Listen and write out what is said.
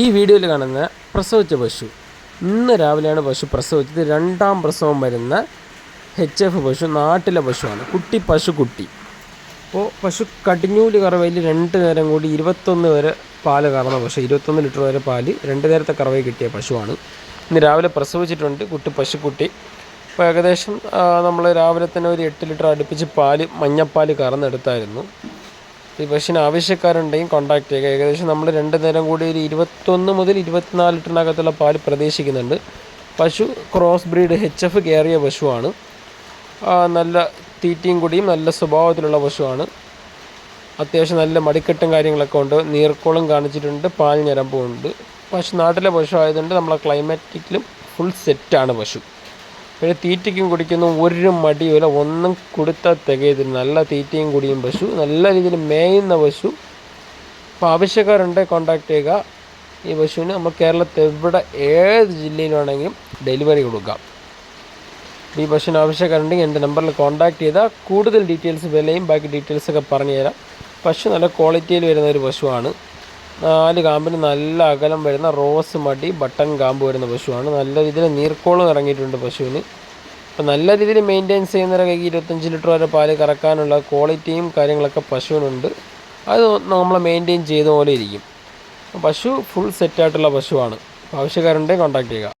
ഈ വീഡിയോയിൽ കാണുന്ന പ്രസവിച്ച പശു. ഇന്ന് രാവിലെയാണ് പശു പ്രസവിച്ചത്. രണ്ടാം പ്രസവം വരുന്ന എച്ച് എഫ് പശു നാട്ടിലെ പശുവാണ്. കുട്ടി പശു കുട്ടി. അപ്പോൾ പശു കടിഞ്ഞൂൽ കറവയിൽ രണ്ട് നേരം കൂടി ഇരുപത്തൊന്ന് വരെ പാൽ കറന്ന പശു. ഇരുപത്തൊന്ന് ലിറ്റർ വരെ പാൽ രണ്ട് നേരത്തെ കറവയിൽ കിട്ടിയ പശുവാണ്. ഇന്ന് രാവിലെ പ്രസവിച്ചിട്ടുണ്ട്. കുട്ടി പശുക്കുട്ടി അപ്പോൾ ഏകദേശം നമ്മൾ രാവിലെ തന്നെ ഒരു എട്ട് ലിറ്റർ അടുപ്പിച്ച് പാൽ മഞ്ഞപ്പാൽ കറന്നെടുത്തായിരുന്നു. ഈ പശുവിന് ആവശ്യക്കാരുണ്ടെങ്കിൽ കോൺടാക്ട് ചെയ്യുക. ഏകദേശം നമ്മൾ രണ്ട് നേരം കൂടി ഒരു ഇരുപത്തൊന്ന് മുതൽ ഇരുപത്തിനാല് ലിറ്ററിനകത്തുള്ള പാൽ പ്രതീക്ഷിക്കുന്നുണ്ട്. പശു ക്രോസ് ബ്രീഡ് എച്ച് എഫ് കയറിയ പശുവാണ്. നല്ല തീറ്റയും കൂടിയും നല്ല സ്വഭാവത്തിലുള്ള പശുവാണ്. അത്യാവശ്യം നല്ല മടിക്കെട്ടും കാര്യങ്ങളൊക്കെ ഉണ്ട്. നീർക്കോളും കാണിച്ചിട്ടുണ്ട് പാൽ ഞരമ്പും ഉണ്ട്. പശു നാട്ടിലെ പശു ആയതുകൊണ്ട് നമ്മളെ ക്ലൈമാറ്റിക്കിലും ഫുൾ സെറ്റാണ് പശു. പിന്നെ തീറ്റയ്ക്കും കുടിക്കുന്നു ഒരു മടിയുമില്ല. ഒന്നും കൊടുത്താൽ തികയത്തില്ല. നല്ല തീറ്റയും കുടിയും പശു. നല്ല രീതിയിൽ മേയുന്ന പശു. അപ്പോൾ ആവശ്യക്കാരുണ്ട് കോൺടാക്ട് ചെയ്യുക. ഈ പശുവിന് നമ്മൾ കേരളത്തിൽ എവിടെ ഏത് ജില്ലയിലാണെങ്കിലും ഡെലിവറി കൊടുക്കാം. ഈ പശുവിന് ആവശ്യക്കാരുണ്ടെങ്കിൽ എന്റെ നമ്പറിൽ കോൺടാക്ട് ചെയ്താൽ കൂടുതൽ ഡീറ്റെയിൽസ് വിലയും ബാക്കി ഡീറ്റെയിൽസൊക്കെ പറഞ്ഞു തരാം പശു നല്ല ക്വാളിറ്റിയിൽ വരുന്ന ഒരു പശുവാണ്. നാല് കാമ്പിന് നല്ല അകലം വരുന്ന റോസ് മടി ബട്ടൺ കാമ്പ് വരുന്ന പശുവാണ്. നല്ല രീതിയിൽ നീർക്കോളം ഇറങ്ങിയിട്ടുണ്ട് പശുവിന്. അപ്പോൾ നല്ല രീതിയിൽ മെയിന്റെയിൻസ് ചെയ്യുന്നവരെ കൈക്ക് ഇരുപത്തഞ്ച് ലിറ്റർ വരെ പാൽ കറക്കാനുള്ള ക്വാളിറ്റിയും കാര്യങ്ങളൊക്കെ പശുവിനുണ്ട്. അത് നമ്മൾ മെയിന്റെയിൻ ചെയ്ത പോലെ ഇരിക്കും. പശു ഫുൾ സെറ്റായിട്ടുള്ള പശുവാണ്. ആവശ്യക്കാരുണ്ടെങ്കിൽ കോൺടാക്ട് ചെയ്യുക.